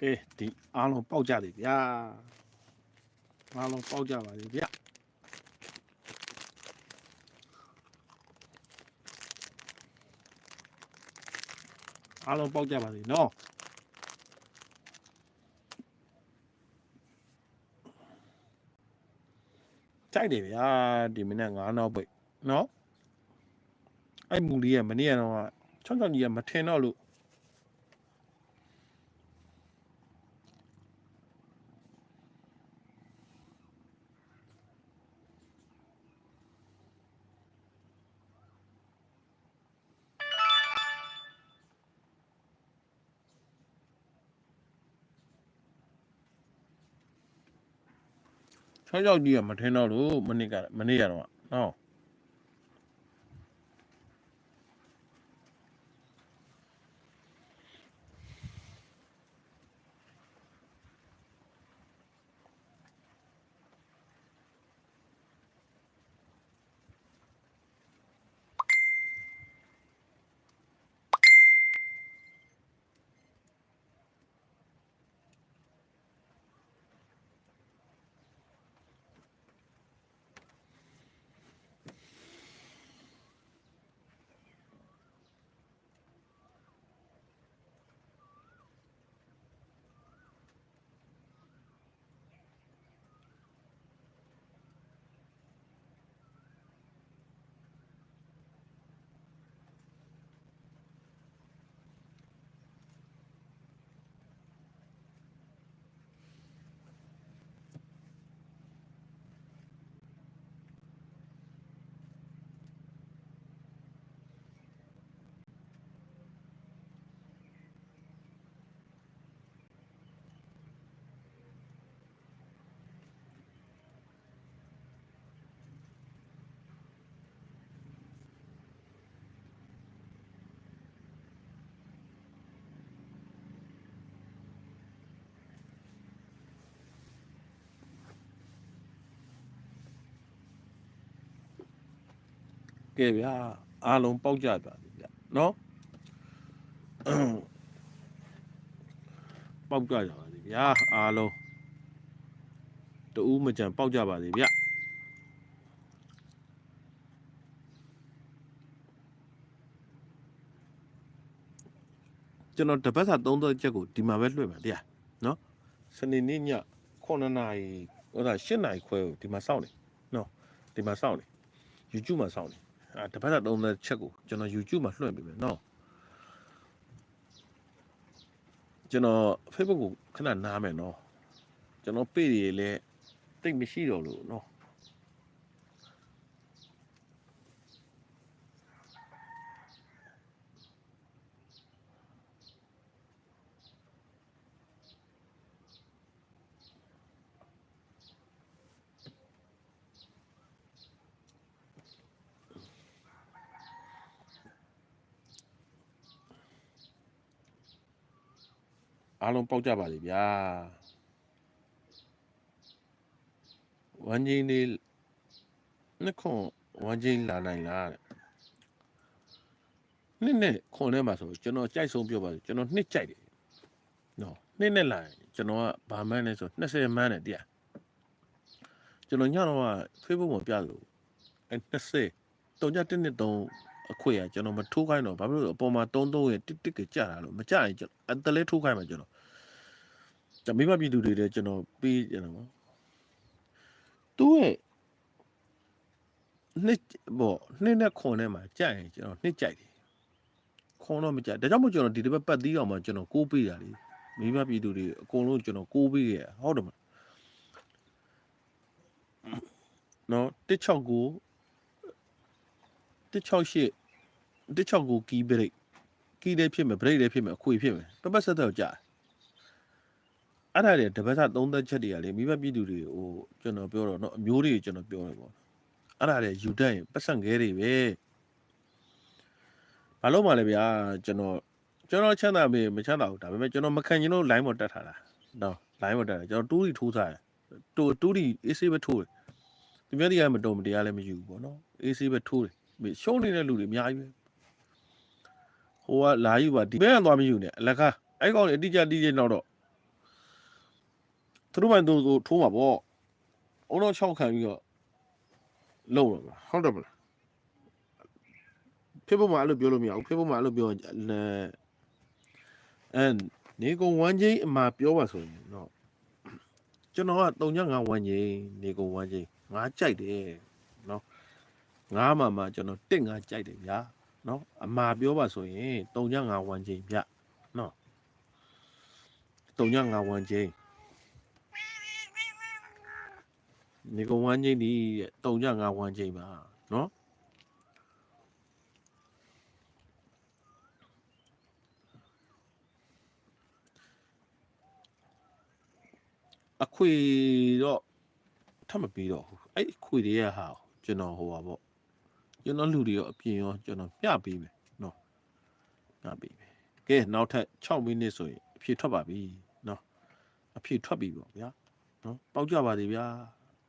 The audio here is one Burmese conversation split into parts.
ကဲဒီအားလုံးပေါက်ကြတယ်ဗျာအားလုံးပေါက်ကြပါလေဗျာအားလုံးပေါက်ကြပါလေနော်ကြိုက်တယ်ဗျာဒီမနေ့9နောက်ပိတ်နော်အဲ့မူလေးကမနေ့ကတော့ချောင်းချောင်းကြီးကမထင်တော့လို့ ချောင်းချောင်းကြီးကမထင်တော့လို့မနေ့ကမနေ့ကတော့နော် ကဲဗျာအားလုံးပေါက်ကြပါပြီဗျာနော်ပေါက်ကြကြပါစေဗျာအားလုံးတူးမကြံပေါက်ကြပါစေဗျာကျွန်တော်တပတ်စာသုံးသက်ချက်ကိုဒီမှာပဲလွှင့်ပါတရားနော်စနေနေ့ည9နာရီဟိုဒါ10နာရီခွဲကိုဒီမှာစောင့်နေနော်ဒီမှာစောင့်နေ YouTube မှာစောင့်နေအာ တပတ်တာသုံးသက်ချက်ကိုကျွန်တော် YouTube မှာလွှင့်ပေးမယ်နော်ကျွန်တော် Facebook ကိုခဏနားမယ်နော်ကျွန်တော် page တွေလည်းတိတ်မရှိတော့လို့နော် အားလုံးပေါက်ကြပါလိဗျာဝမ်းကြီးလေးနှစ်ခွန်ဝမ်းကြီးလာနိုင်လားတဲ့နှစ်နဲ့ခွန်ထဲမှာဆိုကျွန်တော်ကြိုက်ဆုံးပြောပါဆိုကျွန်တော်နှစ်ကြိုက်တယ်နော်နှစ်နဲ့လာရင်ကျွန်တော်ကဘာမှန်းလဲဆို20မှန်းတယ်တရားကျွန်တော်ညတော့က Facebook မှာပြလို့အဲ20တုံကြ1နှစ်3 အခွေရကျွန်တော်မထိုးခိုင်းတော့ဘာဖြစ်လို့လဲအပေါ်မှာ33ရဲ့တစ်တစ်ကကြာတာလို့မကြာရင်ကျွန်တော်အတလဲထိုးခိုင်းမှာကျွန်တော်ကျွန်တော်မိမပြည်သူတွေလည်းကျွန်တော်ပေးကျွန်တော်သူ့ရဲ့နှစ်ပေါ့နှစ်နဲ့ခွန်ထဲမှာကြာရင်ကျွန်တော်နှစ်ကြိုက်တယ်ခွန်တော့မကြဒါကြောင့်မို့ကျွန်တော်ဒီတစ်ပတ်ပတ်သီးအောင်မှကျွန်တော်ကိုးပေးတာလေမိမပြည်သူတွေအကုန်လုံးကျွန်တော်ကိုးပေးခဲ့ရဟုတ်တယ်မလားနော်169 168 169ကီးဘရိတ်ကီးလည်းဖြစ်မယ်ဘရိတ်လည်းဖြစ်မယ်အခွေဖြစ်မယ်ပပတ်ဆက်တော့ကြာအဲ့ဒါတွေတပတ်စားသုံးသက်ချက်တွေကလေမိဘပြည်သူတွေဟိုကျွန်တော်ပြောတော့เนาะအမျိုးတွေကျွန်တော်ပြောတယ်ပေါ့အဲ့ဒါတွေယူတတ်ရင်ပတ်စံခဲတွေပဲဘာလို့မှလဲဗျာကျွန်တော်ကျွန်တော်ချမ်းသာမေးမချမ်းသာဘူးဒါပေမဲ့ကျွန်တော်မခံကျွန်တော် line ပေါ်တက်ထားတာနော် line ပေါ်တက်တယ်ကျွန်တော်တူးရီထိုးစားတယ်တူတူးရီ AC ပဲထိုးတယ်သူများတွေကမတော်မတရားလည်းမယူဘူးပေါ့နော် AC ပဲထိုးတယ် ရှုံးနေတဲ့လူတွေအများကြီးပဲဟိုကလာယူပါဒီဘက်ကသွားမယူနဲ့အလကားအဲ့ကောင်လေအတိကျတိကျနောက်တော့သူတို့မှသူတို့ထိုးမှာပေါ့အုံတော့6ခံပြီးတော့လုံးတော့မှာဟုတ်တယ်မလားဖြစ်ဖို့မှအဲ့လိုပြောလို့မရဘူးဖြစ်ဖို့မှအဲ့လိုပြောအဲအဲနေကုန်ဝမ်းချင်းအမှာပြောပါဆိုရင်တော့ကျွန်တော်က3.5ဝမ်းချင်းနေကုန်ဝမ်းချင်းငါကြိုက်တယ်နော် ငါမှမှကျွန်တော်တစ်ငါကြိုက်တယ်ဗျာနော်အမှာပြောပါဆိုရင်3.5ဝမ်းချင်းဗျနော်3.5ဝမ်းချင်းနေကုန်ဝမ်းချင်းဒီ3.5ဝမ်းချင်းပါနော်အခွေတော့ထပ်မပြီးတော့ဘူးအဲ့အခွေတွေကဟာကျွန်တော်ဟိုပါပေါ့ ကျွန်တော်လူတွေရောအပြင်ရောကျွန်တော်ပြပေးမယ်နော်ပြပေးမယ်ကဲနောက်ထပ်6မိနစ်ဆိုရင်အဖြေထွက်ပါပြီနော်အဖြေထွက်ပြီပေါ့ဗျာနော်ပေါက်ကြပါသေးဗျာ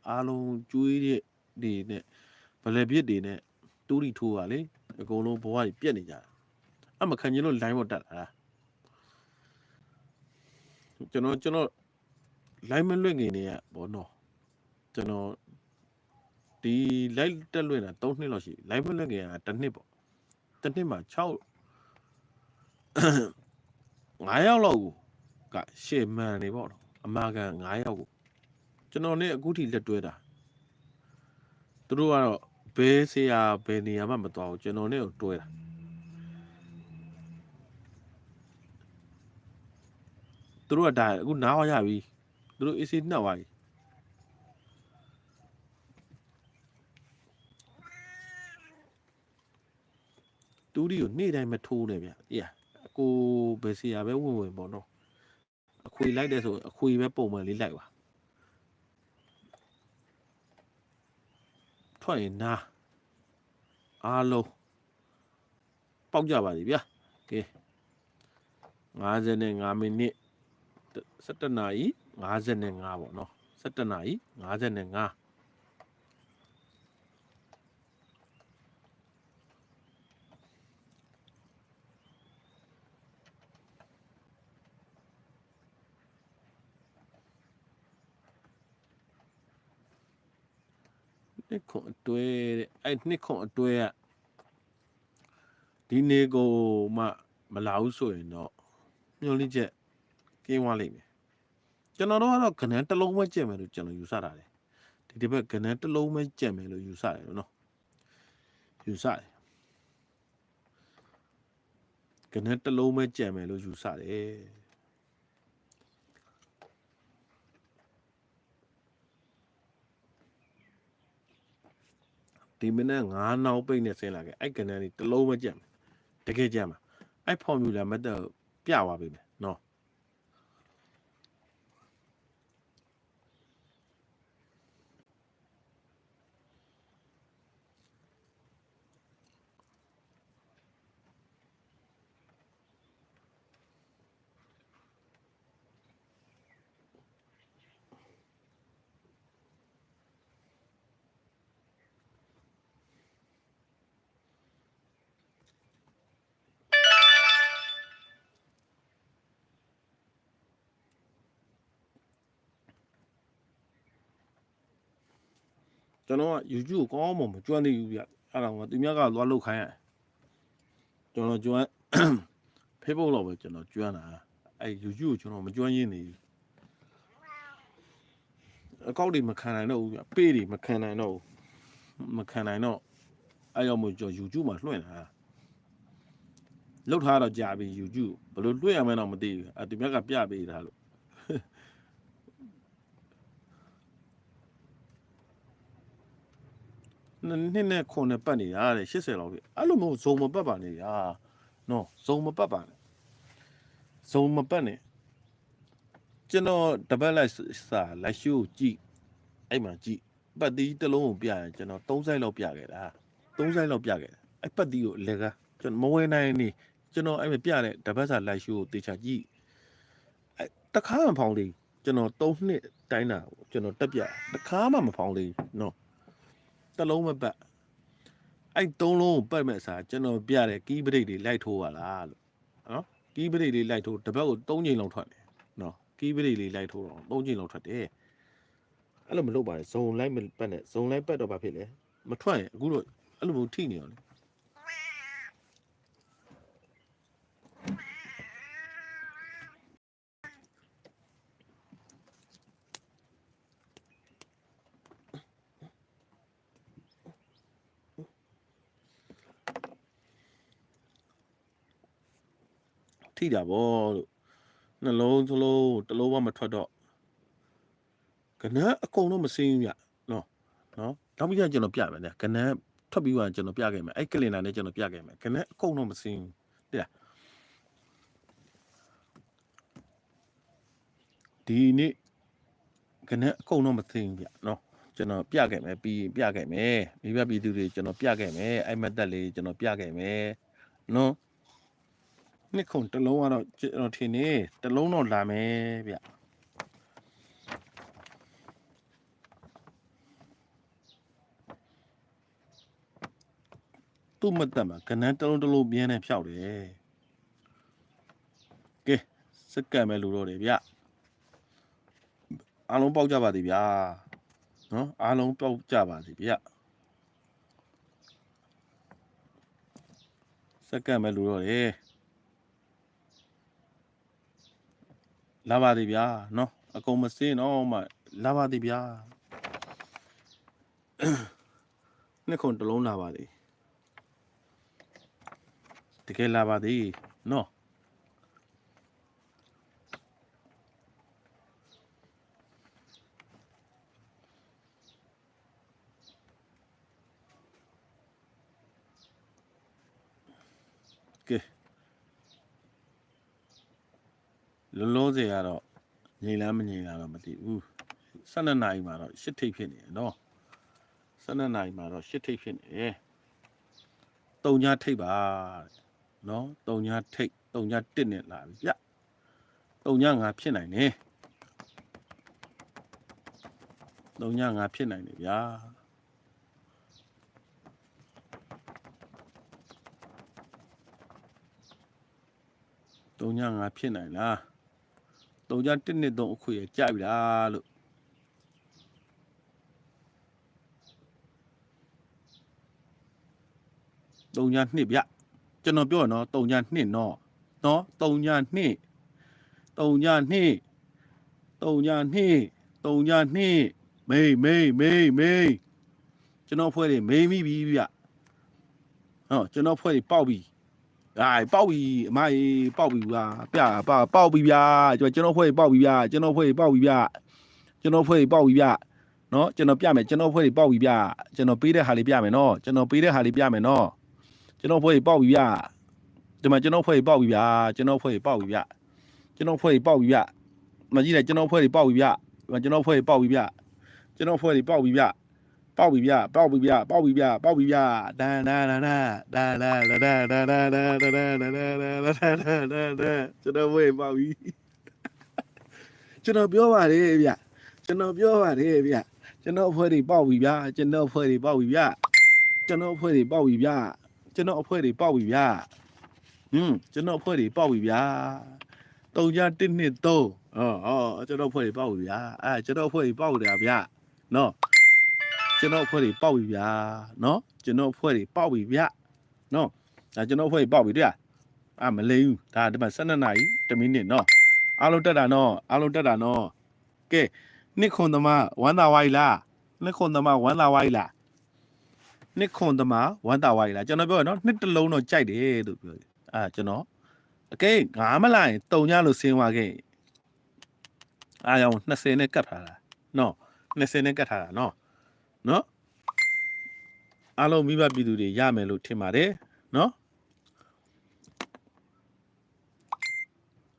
အားလုံးကျွေးတဲ့ဒီနဲ့ဗလဲပြစ်တွေနဲ့တူးရီထိုးပါလေအကုန်လုံးဘဝကြီးပြက်နေကြတာအမခံကျင်လို့ line မတက်လာတာကျွန်တော်ကျွန်တော် line မလွင့်ခင်နေရဘောနော်ကျွန်တော် ဒီ live တက်လွင့်တာ3နှစ်လောက်ရှိပြီ live မလွင့်ခင်ကတစ်နှစ်ပေါ့တစ်နှစ်မှာ6 9ယောက်လောက်ကိုကရှေ့မှန်နေပေါ့နော်အမာကန်9ယောက်ကိုကျွန်တော်နဲ့အခုထိလက်တွဲတာသူတို့ကတော့ဘဲဆရာဘယ်နေရာမှမတော်ဘူးကျွန်တော်နဲ့ကိုတွဲတာသူတို့ကဒါအခုနားဟောရပြီသူတို့ AC နှက်သွားပြီ တူဒီကိုနေ့တိုင်းမထိုးနဲ့ဗျအေးအကိုဘယ်ဆရာပဲဝင်ဝင်ပေါ့နော်အခွေလိုက်တဲ့ဆိုအခွေပဲပုံမှန်လေးလိုက်ပါထွက်ရင်နားအားလုံးပေါက်ကြပါလိဗျာကဲ55မိနစ်17နာရီ55ပေါ့နော်17နာရီ55 နှစ်ခွန်အတွဲတဲ့အဲ့နှစ်ခွန်အတွဲကဒီနေကိုမှမလာဘူးဆိုရင်တော့မျောလင့်ချက်ကင်းသွားလိမ့်မယ်ကျွန်တော်တို့ကတော့ကနန်းတစ်လုံးပဲကြက်မယ်လို့ကျွန်တော်ယူဆတာတယ်ဒီတစ်ပတ်ကနန်းတစ်လုံးပဲကြက်မယ်လို့ယူဆတယ်နော်ယူဆတယ်ကနန်းတစ်လုံးပဲကြက်မယ်လို့ယူဆတယ် ဒီမနေ့9နောက်ပိတ်နဲ့ဆင်းလာခဲ့အဲ့ကဏ္ဍလေးတစ်လုံးမကြက်မယ်တကယ်ကြက်မှာအဲ့ formula method ပြသွားပြီမယ်နော် ကျွန်တော်က YouTube ကိုကောင်းမှမကျွမ်းသေးဘူးဗျအဲ့ဒါကသူများကသွားလုတ်ခိုင်းရတယ်ကျွန်တော်ကျွမ်း Facebook တော့ပဲကျွန်တော်ကျွမ်းတာအဲ့ YouTube ကိုကျွန်တော်မကျွမ်းရင်းနေဘူးအကောက်တွေမခံနိုင်တော့ဘူးဗျပေးတွေမခံနိုင်တော့ဘူးမခံနိုင်တော့အဲ့ရောက်မှကျွန်တော် YouTube မှာလွှင့်တာလုတ်ထားတော့ကြာပြီ YouTube ဘယ်လိုလွှင့်ရမလဲတော့မသိဘူးအဲ့သူများကပြပေးတာလို့ နှစ်နဲ့ခုနှစ်ပတ်နေတာတဲ့80လောက်ပြီအဲ့လိုမျိုးဇုံမပတ်ပါနဲ့ဗျာနော်ဇုံမပတ်ပါနဲ့ဇုံမပတ်နဲ့ကျွန်တော်တပတ်လိုက်စာလက်ရှိကိုကြည့်အဲ့မှာကြည့်ပတ်တီးတစ်လုံးကိုပြရင်ကျွန်တော်3ဆိုင်လောက်ပြခဲ့တာ3ဆိုင်လောက်ပြခဲ့တာအဲ့ပတ်တီးကိုအလကကျွန်တော်မဝဲနိုင်နေကျွန်တော်အဲ့မှာပြတဲ့တပတ်စာလက်ရှိကိုတေချာကြည့်အဲ့တခါမှဖောင်းလေးကျွန်တော်3နှစ်တိုင်းတာကိုကျွန်တော်တက်ပြတခါမှမဖောင်းလေးနော် တစ်လုံးမပတ်အဲ့သုံးလုံးကိုပတ်မဲ့အစားကျွန်တော်ပြတဲ့ကီးပရိတ်တွေလိုက်ထိုးပါလားလို့နော်ကီးပရိတ်တွေလိုက်ထိုးတစ်ပတ်ကို3ချိန်လောက်ထွက်တယ်နော်ကီးပရိလေးလိုက်ထိုးတော့သုံးချိန်လောက်ထွက်တယ်အဲ့လိုမလုပ်ပါနဲ့ဇုံလိုက်မပတ်နဲ့ဇုံလိုက်ပတ်တော့ဘာဖြစ်လဲမထွက်ရင်အခုတော့အဲ့လိုမျိုးထိနေရောလေ ထိတာဗောလို့နှလုံးသလုံးတစ်လုံးမှမထွက်တော့ကနန်းအကုန်လုံးမစင်းဘူးဗျနော်နော်နောက်ပြီးတော့ကျွန်တော်ပြမယ်နော်ကနန်းထွက်ပြီးတော့ကျွန်တော်ပြခဲ့မယ်အဲ့ကလင်နာနဲ့ကျွန်တော်ပြခဲ့မယ်ကနန်းအကုန်လုံးမစင်းဘူးတိလားဒီနေ့ကနန်းအကုန်လုံးမစင်းဘူးဗျနော်ကျွန်တော်ပြခဲ့မယ်ပြီးပြခဲ့မယ်မိဘပြည်သူတွေကျွန်တော်ပြခဲ့မယ်အဲ့မတ်တက်လေးကျွန်တော်ပြခဲ့မယ်နော် နှစ်ခုတစ်လုံးကတော့ကျွန်တော်ထင်နေတစ်လုံးတော့လာမယ်ဗျသူ့မတက်မှာကနန်းတစ်လုံးတစ်လုံးပြင်းနေဖြောက်တယ်ကဲစက္ကန့်ပဲလူတော့တယ်ဗျအားလုံးပေါက်ကြပါသည်ဗျာနော်အားလုံးပေါက်ကြပါသည်ဗျစက္ကန့်ပဲလူတော့တယ် လာပါသည်ဗျာနော်အကုန်မစင်းတော့မှလာပါသည်ဗျာနှစ်ခုတစ်လုံးလာပါသည်တကယ်လာပါသည်နော်ကဲ လုံးလုံးစေကတော့ငြိမ်လားမငြိမ်လားတော့မသိဘူး12နာရီမှာတော့ရှစ်ထိပ်ဖြစ်နေတယ်နော်12နာရီမှာတော့ရှစ်ထိပ်ဖြစ်နေတယ်တုံညာထိပ်ပါတဲ့နော်တုံညာထိပ်တုံညာတစ်နဲ့လာပြီဗျတုံညာငါဖြစ်နိုင်တယ်တုံညာငါဖြစ်နိုင်တယ်ဗျာတုံညာငါဖြစ်နိုင်လား 3ချ1နှစ်3အခွေကြပြီလားလို့သုံးညာနှစ်ဗျကျွန်တော်ပြောရနော်သုံးညာနှစ်နော်နော်သုံးညာနှစ်သုံးညာနှစ်သုံးညာနှစ်သုံးညာနှစ်မိန်မိန်မိန်မိန်ကျွန်တော်ဖွဲ့တွေမိန်မိပြီဗျဟောကျွန်တော်ဖွဲ့တွေပေါက်ပြီ အိုင်ပေါက်ပြီအမကြီးပေါက်ပြီဗျာပြပါပေါက်ပြီဗျာကျွန်တော်ဖွဲ့ပေါက်ပြီဗျာကျွန်တော်ဖွဲ့ပေါက်ပြီဗျာကျွန်တော်ဖွဲ့ပေါက်ပြီဗျာနော်ကျွန်တော်ပြမယ်ကျွန်တော်ဖွဲ့ပေါက်ပြီဗျာကျွန်တော်ပေးတဲ့ဟာလေးပြမယ်နော်ကျွန်တော်ပေးတဲ့ဟာလေးပြမယ်နော်ကျွန်တော်ဖွဲ့ပေါက်ပြီဗျာဒီမှာကျွန်တော်ဖွဲ့ပေါက်ပြီဗျာကျွန်တော်ဖွဲ့ပေါက်ပြီဗျာကျွန်တော်ဖွဲ့ပေါက်ပြီဗျာမကြည့်လိုက်ကျွန်တော်ဖွဲ့ပေါက်ပြီဗျာဒီမှာကျွန်တော်ဖွဲ့ပေါက်ပြီဗျာကျွန်တော်ဖွဲ့ပေါက်ပြီဗျာ ပေါက်ပြီဗျာပေါက်ပြီဗျာပေါက်ပြီဗျာပေါက်ပြီဗျာဒန်ဒန်ဒန်ဒန်ဒန်ဒန်ဒန်ဒန်ဒန်ဒန်ဒန်ဒန်ဒန်ဒန်ဒန်ဒန်ဒန်ဒန်ဒန်ကျွန်တော်ဝေးပေါက်ပြီကျွန်တော်ပြောပါတယ်ဗျကျွန်တော်ပြောပါတယ်ဗျကျွန်တော်အဖွဲ့တွေပေါက်ပြီဗျာကျွန်တော်အဖွဲ့တွေပေါက်ပြီဗျကျွန်တော်အဖွဲ့တွေပေါက်ပြီဗျကျွန်တော်အဖွဲ့တွေပေါက်ပြီဗျဟွန်းကျွန်တော်အဖွဲ့တွေပေါက်ပြီဗျတုံကြ1နှစ်3ဟောဟောကျွန်တော်အဖွဲ့တွေပေါက်ပြီဗျအဲကျွန်တော်အဖွဲ့တွေပေါက်တယ်ဗျနော် ကျွန်တော်အဖွဲ့တွေပေါက်ပြီဗျာနော်ကျွန်တော်အဖွဲ့တွေပေါက်ပြီဗျနော်ဒါကျွန်တော်အဖွဲ့တွေပေါက်ပြီတွေ့အာမလိမ့်ဘူးဒါဒီမှာ12နာရီ1မိနစ်နော်အားလုံးတက်တာနော်အားလုံးတက်တာနော်ကဲနှစ်ခွန်သမားဝမ်းသာဝိုင်းလားနှစ်ခွန်သမားဝမ်းသာဝိုင်းလားနှစ်ခွန်သမားဝမ်းသာဝိုင်းလားကျွန်တော်ပြောရနော်နှစ်တစ်လုံးတော့ကြိုက်တယ်လို့ပြောတယ်အာကျွန်တော်အကဲငါမလာရင်တုံညလို့ဆင်းသွားခဲ့အားရောင်20နဲ့ကတ်ထားတာနော်20နဲ့ကတ်ထားတာနော် နော်အားလုံးမိဘပြည်သူတွေရမယ်လို့ထင်ပါတယ်နော်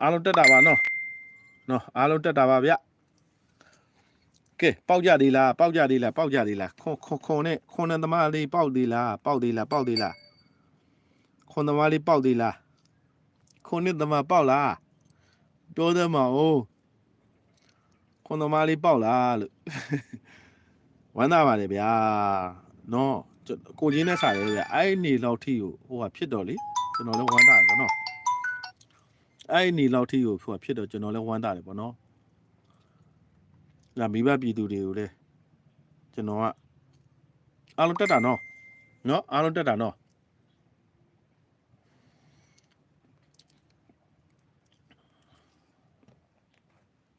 အားလုံးတက်တာပါနော်နော်အားလုံးတက်တာပါဗျကဲပေါက်ကြသေးလားပေါက်ကြသေးလားပေါက်ကြသေးလားခွန်ခွန်ခွန်နဲ့ခွန်နဲ့သမားလေးပေါက်သေးလားပေါက်သေးလားပေါက်သေးလားခွန်သမားလေးပေါက်သေးလားခွန်နဲ့သမားပေါက်လားပြောသမားအိုးခွန်သမားလေးပေါက်လားလို့ ဝမ်းသာပါတယ်ဗျာနော်ကျွန်ကိုချင်းနဲ့စားရဲဗျာအဲ့ဒီနေလောက်ထိကိုဟိုဟာဖြစ်တော့လေကျွန်တော်လည်းဝမ်းသာတယ်ဗောနော်အဲ့ဒီနေလောက်ထိကိုဟိုဟာဖြစ်တော့ကျွန်တော်လည်းဝမ်းသာတယ်ဗောနော်ဒါမိဘပြည်သူတွေကိုလည်းကျွန်တော်ကအားလုံးတက်တာနော်နော်အားလုံးတက်တာနော်